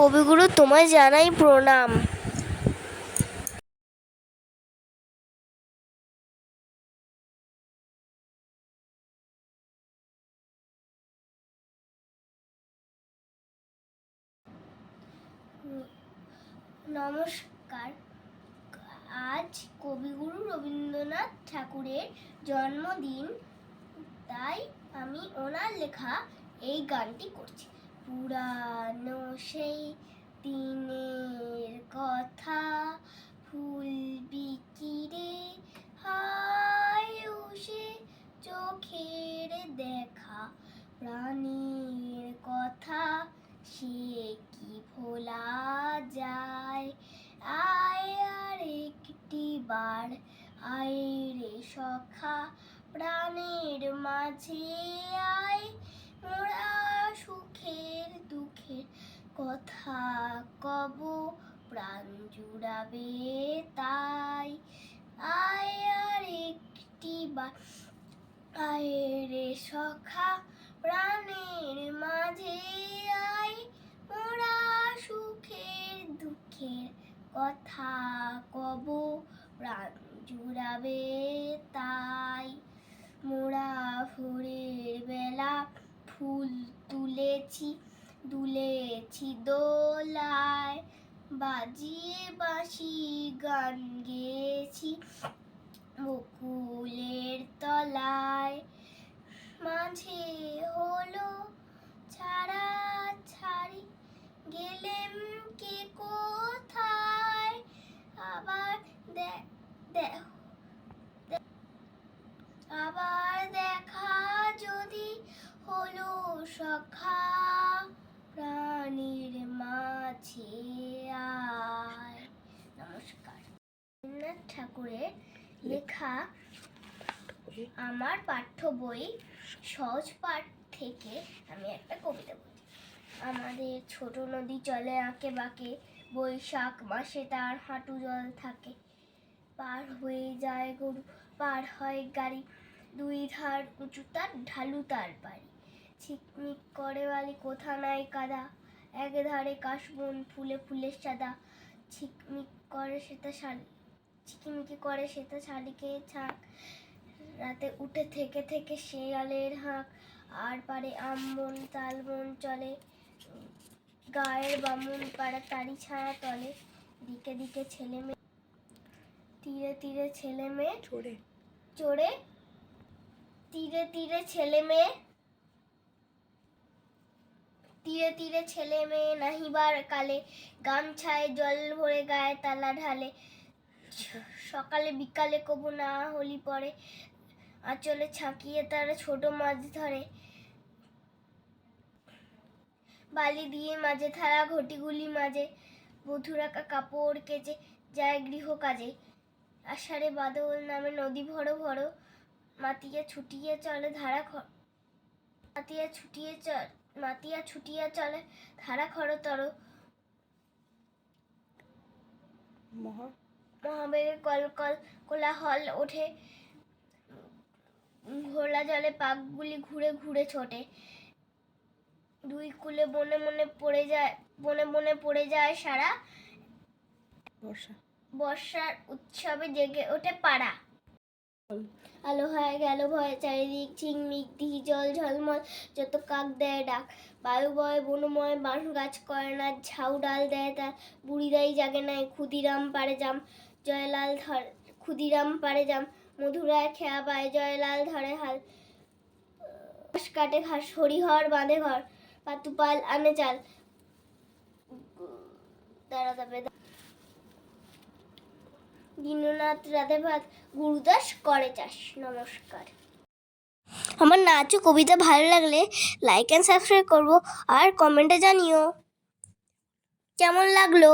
কবিগুরু তোমায় জানাই প্রণাম। নমস্কার। আজ কবিগুরু রবীন্দ্রনাথ ঠাকুরের জন্মদিন, তাই আমি ওনার লেখা এই গানটি করছি। পুরানো সেই দিনের কথা। ফুল বিকিরে হায়ুষে চোখের দেখা। প্রাণীর কথা, সে কি ভোলা যায়? আয় আর একটি বার, আয় রে সখা, প্রাণের মাঝে কথা কব, প্রাণ জুড়াবে তাই। আয় আর একটি বার আয় রে সখা প্রাণের মাঝে আয়। মোরা সুখের, দুঃখের কথা কব, প্রাণ জুড়াবে তাই। মোরা ভোরের বেলা ফুল তুলেছি দুলেছি দোলায় বাজিয়ে বাঁশি, গান গেয়েছি বকুলের তলায়। মাঝে হলো ছাড়া ছাড়ি গেলেম কে কোথায়? আবার দেখ আবার দেখা যদি হলো সখা ঠাকুরের লেখা আমার পাঠ্য বই সহজ পাঠ থেকে আমি একটা কবিতা বলছি আমাদের ছোট নদী চলে আঁকে বাঁকে, বৈশাখ মাসে তার হাঁটু জল থাকে। পার হয়ে যায় গরু, পার হয় গাড়ি, দুই ধার উঁচু তার ঢালু তার বাড়ি। ছিকমিক করে বালি কোথা নাই কাদা, এক ধারে কাশবন ফুলে ফুলে সাদা। ছিকমিক করে সেটা শালি ঝিকিমিকি করে সেটা শালিকে ছাক। রাতে উঠে থেকে থেকে শেয়ালের হাঁক আর পারে আমবন তালবন চলে। গায়ের বামুন পাড়া তারি ছায়া তলে। দিকে দিকে ছেলে মেয়ে তীরে তীরে ছেলে মেয়ে। চড়ে চড়ে তীরে তীরে ছেলে মেয়ে। তীরে তীরে ছেলে মেয়ে নাহিবার কালে। গামছায় জল ভরে গায়ে তালা ঢালে। স- সকালে, বিকালে কবু না, হলি পরে আঁচলে ছাকিয়ে তারা ছোট মাছ ধরে। বালি দিয়ে মাঝে, থালা ঘটিগুলি মাঝে বধুরাকা কাপড় কেচে যায় গৃহ কাজে। আষাঢ়ে বাদল নামে নদী ভরো ভরো, মাতিয়া ছুটিয়ে চলে ধারা মাতিয়া ছুটিয়ে চল মাতিয়া ছুটিয়া চলে ধারা খরতর মহা মহাবেগে কল কল কোলাহল ওঠে। ঘোলা জলে পাকগুলি ঘুরে ঘুরে ছোটে। দুই কুলে বনে মনে পড়ে যায় বনে বনে পড়ে যায় সারা বর্ষা। বর্ষার উৎসবে জেগে ওঠে পাড়া। আলো হয়ে গেল ভয়ে চারিদিক ঝিকমিক দিহি জল ঝলমল যত কাক দেয় ডাক। বায়ু বয় বনময় বাঁশ গাছ করে না ঝাউ ডাল দেয় তা বুড়িদাই জাগে নাই ক্ষুদিরাম পারে জাম। জয়লাল ধর, ক্ষুদিরাম পারে জাম মধুরায় খেয়া পায়, জয়লাল ধরে হাল, ঘাস কাটে ঘাস, হরিহর বাঁধে ঘর, পাতুপাল আনে চাল। দাঁড়া তবে দীননাথ রাধে ভাত, গুরুদাস করে চাষ, নমস্কার। আমার নাচ ও কবিতা ভালো লাগলে লাইক অ্যান্ড সাবস্ক্রাইব করব, আর কমেন্টে জানিও। কেমন লাগল?